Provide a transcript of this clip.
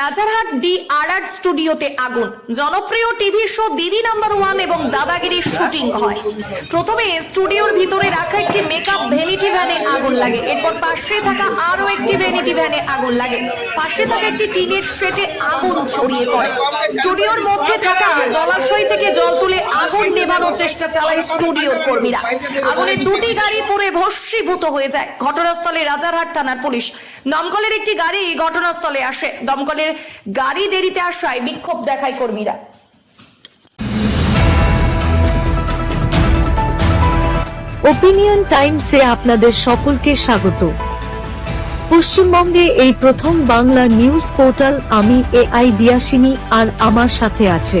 Rajarhat D আর আর স্টুডিওতে আগুন। জনপ্রিয় TV show Didi number one এবং দাদাগিরির শুটিং হয়। প্রথমে স্টুডিওর ভিতরে রাখা একটি মেকআপ ভ্যানিটি ভ্যানে আগুন লাগে। এরপর পাশে থাকা আরও একটি ভ্যানিটি ভ্যানে আগুন লাগে। পাশে থাকা একটি টিনের সেটে আগুন ছড়িয়ে পড়ে। স্টুডিওর মধ্যে থাকা জলাশয় থেকে জল তুলে আগুন নেভানোর চেষ্টা চালায় স্টুডিওর কর্মীরা। আগুনে দুটি গাড়ি পুড়ে ভস্মীভূত হয়ে যায়। ঘটনাস্থলে রাজারহাট থানার পুলিশ। দমকলের একটি গাড়ি ঘটনাস্থলে আসে। দমকলের গাড়ি দেরিতে আসায় বিক্ষোভ দেখায় কর্মীরা। ওপিনিয়ন টাইমসে আপনাদের সকলকে স্বাগত। পশ্চিমবঙ্গে এই প্রথম বাংলা নিউজ পোর্টাল আমি এ আই দিয়াসিনী আর আমার সাথে আছে।